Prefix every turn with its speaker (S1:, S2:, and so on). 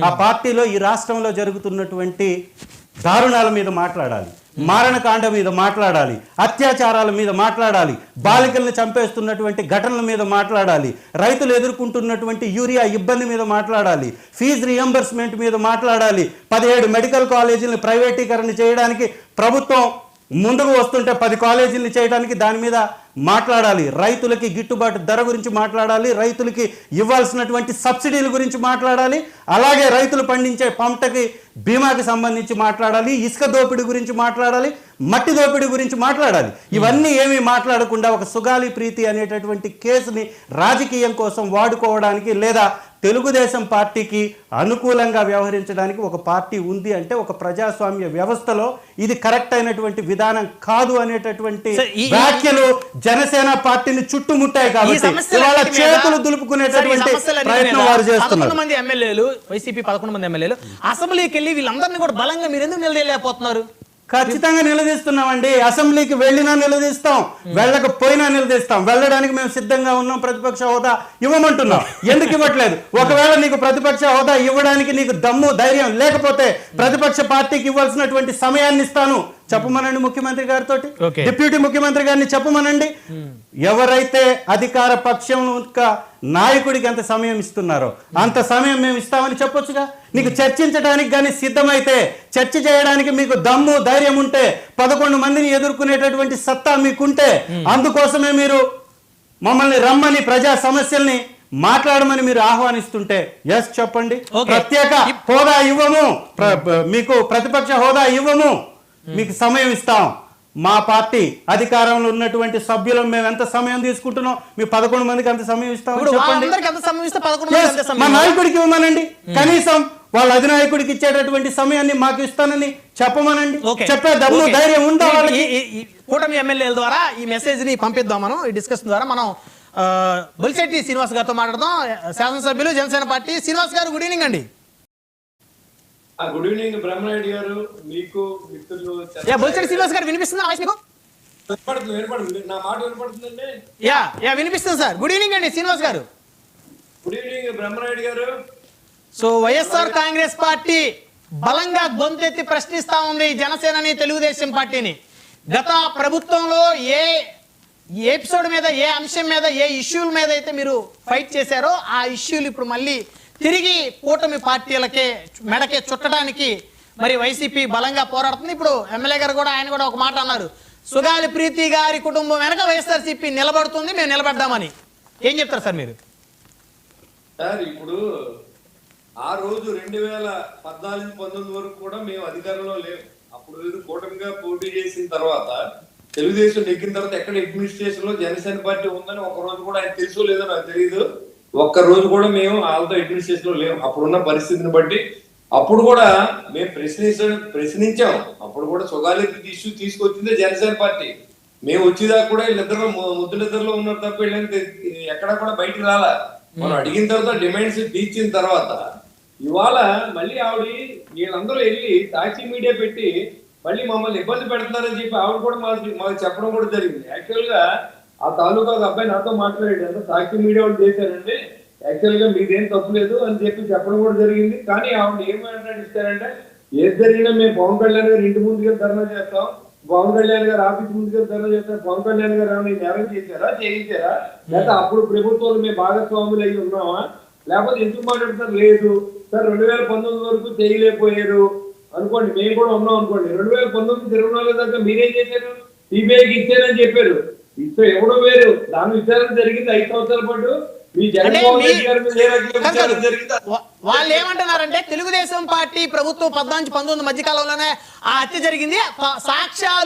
S1: ఆ పార్టీలో ఈ రాష్ట్రంలో జరుగుతున్నటువంటి దారుణాల మీద మాట్లాడాలి మారణకాండ మీద మాట్లాడాలి అత్యాచారాల మీద మాట్లాడాలి బాలికల్ని చంపేస్తున్నటువంటి ఘటనల మీద మాట్లాడాలి రైతులు ఎదుర్కొంటున్నటువంటి యూరియా ఇబ్బంది మీద మాట్లాడాలి ఫీజు రియంబర్స్మెంట్ మీద మాట్లాడాలి పదిహేడు మెడికల్ కాలేజీలను ప్రైవేటీకరణ చేయడానికి ప్రభుత్వం ముందుకు వస్తుంటే పది కాలేజీలు చేయడానికి దాని మీద మాట్లాడాలి. రైతులకి గిట్టుబాటు ధర గురించి మాట్లాడాలి. రైతులకి ఇవ్వాల్సినటువంటి సబ్సిడీల గురించి మాట్లాడాలి. అలాగే రైతులు పండించే పంటకి బీమాకి సంబంధించి మాట్లాడాలి. ఇసుక దోపిడీ గురించి మాట్లాడాలి. మట్టి దోపిడీ గురించి మాట్లాడాలి. ఇవన్నీ ఏమీ మాట్లాడకుండా ఒక సుగాలి ప్రీతి అనేటటువంటి కేసుని రాజకీయం కోసం వాడుకోవడానికి లేదా తెలుగుదేశం పార్టీకి అనుకూలంగా వ్యవహరించడానికి ఒక పార్టీ ఉంది అంటే ఒక ప్రజాస్వామ్య వ్యవస్థలో ఇది కరెక్ట్ అయినటువంటి విధానం కాదు అనేటటువంటి వ్యాఖ్యలు జనసేన పార్టీని చుట్టుముట్టాయి కాబట్టి
S2: మీద-
S1: చేతులు దులుపుకునేటటువంటి ప్రయత్నం వారు చేస్తున్నారు.
S2: మంది ఎమ్మెల్యేలు వైసీపీ పదకొండు మంది ఎమ్మెల్యేలు అసెంబ్లీకి వెళ్ళి వీళ్ళందరినీ కూడా బలంగా మీరు ఎందుకు నిలదీయలేకపోతున్నారు?
S1: ఖచ్చితంగా నిలదీస్తున్నామండి. అసెంబ్లీకి వెళ్ళినా నిలదీస్తాం వెళ్ళకపోయినా నిలదీస్తాం. వెళ్ళడానికి మేము సిద్ధంగా ఉన్నాం ప్రతిపక్ష హోదా ఇవ్వమంటున్నాం. ఎందుకు ఇవ్వట్లేదు? ఒకవేళ నీకు ప్రతిపక్ష హోదా ఇవ్వడానికి నీకు దమ్ము ధైర్యం లేకపోతే ప్రతిపక్ష పార్టీకి ఇవ్వాల్సినటువంటి సమయాన్ని ఇస్తాను. చెప్పమనండి ముఖ్యమంత్రి గారితో. డిప్యూటీ ముఖ్యమంత్రి గారిని చెప్పమనండి. ఎవరైతే అధికార పక్షం నాయకుడికి ఎంత సమయం ఇస్తున్నారో అంత సమయం మేము ఇస్తామని చెప్పొచ్చుగా? నీకు చర్చించడానికి కానీ సిద్ధమైతే చర్చ చేయడానికి మీకు దమ్ము ధైర్యం ఉంటే పదకొండు మందిని ఎదుర్కొనేటటువంటి సత్తా మీకుంటే అందుకోసమే మీరు మమ్మల్ని రమ్మని ప్రజా సమస్యల్ని మాట్లాడమని మీరు ఆహ్వానిస్తుంటే ఎస్ చెప్పండి. ప్రత్యేక హోదా ఇవ్వము. మీకు ప్రతిపక్ష హోదా ఇవ్వము. మీకు సమయం ఇస్తాం. మా పార్టీ అధికారంలో ఉన్నటువంటి సభ్యులం మేము ఎంత సమయం తీసుకుంటున్నాం? మీ పదకొండు మందికి ఎంత సమయం ఇస్తాం చెప్పండి మా నాయకుడికి ఇవ్వమనండి. కనీసం వాళ్ళ అధినాయకుడికి ఇచ్చేటటువంటి సమయాన్ని మాకు ఇస్తానని చెప్పమనండి. చెప్పే దమ్ము
S2: ఓకే.
S1: ధైర్యం ఉందా వాళ్ళకి?
S2: కూటమి ఎమ్మెల్యేల ద్వారా ఈ మెసేజ్ని పంపిద్దాం మనం ఈ డిస్కషన్ ద్వారా. మనం బొలిశెట్టి శ్రీనివాస్ గారితో మాట్లాడదాం. శాసనసభ్యులు Janasena party. Srinivas garu good evening అండి.
S3: Good evening Brahmanaidu garu. మీకు మిత్రులు
S2: శ్రీనివాస్ గారు వినిపిస్తుందా వాయిస్ మీకు?
S3: వినపడుతుంది వినపడుతుంది. నా మాట వినపడుతుందండి?
S2: యా యా వినిపిస్తుంది సార్. గుడ్ ఈవినింగ్ అండి శ్రీనివాస్ గారు.
S3: గుడ్ ఈవినింగ్ బ్రహ్మనాయుడు గారు.
S2: సో వైఎస్ఆర్ కాంగ్రెస్ పార్టీ బలంగా గొంతెత్తి ప్రశ్నిస్తా ఉంది జనసేనని తెలుగుదేశం పార్టీని. గత ప్రభుత్వంలో ఏ ఎపిసోడ్ మీద ఏ అంశం మీద ఏ ఇష్యూల మీద అయితే మీరు ఫైట్ చేశారో ఆ ఇష్యూలు ఇప్పుడు మళ్ళీ తిరిగి కూటమి పార్టీలకే మెడకే చుట్టడానికి మరి వైసీపీ బలంగా పోరాడుతుంది. ఇప్పుడు ఎమ్మెల్యే గారు కూడా ఆయన కూడా ఒక మాట అన్నారు. సుగాలి ప్రీతి గారి కుటుంబం వెనక వైఎస్ఆర్సీపీ నిలబడుతుంది మేము నిలబడ్డామని. ఏం చెప్తారు సార్ మీరు?
S3: సార్ ఇప్పుడు ఆ రోజు రెండు వేల పద్నాలుగు పంతొమ్మిది వరకు కూడా మేము అధికారంలో లేము. అప్పుడు ఏదో కూటమిగా పోటీ చేసిన తర్వాత తెలుగుదేశం ఎక్కిన తర్వాత ఎక్కడ అడ్మినిస్ట్రేషన్లో జనసేన పార్టీ ఉందని ఒక రోజు కూడా ఆయన తెలుసు లేదో నాకు తెలియదు ఒక్క రోజు కూడా మేము వాళ్ళతో అడ్మినిస్ట్రేషన్లో లేవు. అప్పుడున్న పరిస్థితిని బట్టి అప్పుడు కూడా మేము ప్రశ్నించ ప్రశ్నించాం. అప్పుడు కూడా సుగాలి ఇష్యూ తీసుకొచ్చిందే జనసేన పార్టీ. మేము వచ్చేదాకా కూడా వీళ్ళిద్దరు ముద్దులిద్దరిలో ఉన్నారు తప్ప వీళ్ళని ఎక్కడా కూడా బయటికి రాలా. మనం అడిగిన తర్వాత డిమాండ్స్ తీర్చిన తర్వాత ఇవాళ మళ్ళీ ఆవిడ వీళ్ళందరూ వెళ్ళి సాక్షి మీడియా పెట్టి మళ్ళీ మమ్మల్ని ఇబ్బంది పెడుతున్నారని చెప్పి ఆవిడ కూడా మాకు మాకు చెప్పడం కూడా జరిగింది. యాక్చువల్గా ఆ తాలూకా అబ్బాయి నాతో మాట్లాడాడు. అంటే సాక్షి మీడియా వాళ్ళు చేశారండి యాక్చువల్గా మీదేం తప్పు లేదు అని చెప్పి చెప్పడం కూడా జరిగింది. కానీ ఆవిడ ఏం మాట్లాడిస్తారంటే ఏది జరిగినా మేము పవన్ కళ్యాణ్ గారు ఇంటి ముందుకు ధర్నా చేస్తాం. పవన్ కళ్యాణ్ గారు ఆఫీస్ ముందుకు ధర్నా చేస్తాం పవన్ కళ్యాణ్ గారు ఏమైనా నేరం చేశారా? చేయించారా? లేకపోతే అప్పుడు ప్రభుత్వంలో మేము భాగస్వాములు అయ్యి ఉన్నామా? లేకపోతే ఎందుకు మాట్లాడతారు లేదు. సార్ రెండు వేల పంతొమ్మిది వరకు చేయలేకపోయారు. అనుకోండి మేము కూడా ఉన్నాం అనుకోండి. రెండు వేల పంతొమ్మిది ఇరవై నాలుగు దాకా మీరేం చేశారు? సిబిఐకి ఇచ్చారని చెప్పారు. ఎవడో వేరు. దాని విచారణ జరిగింది ఐదు సంవత్సరాల పాటు.
S2: వాళ్ళు ఏమంటున్నారంటే తెలుగుదేశం పార్టీ ప్రభుత్వం పద్నాలుగు పంతొమ్మిది మధ్య కాలంలోనే ఆ హత్య జరిగింది. సాక్ష్యాలు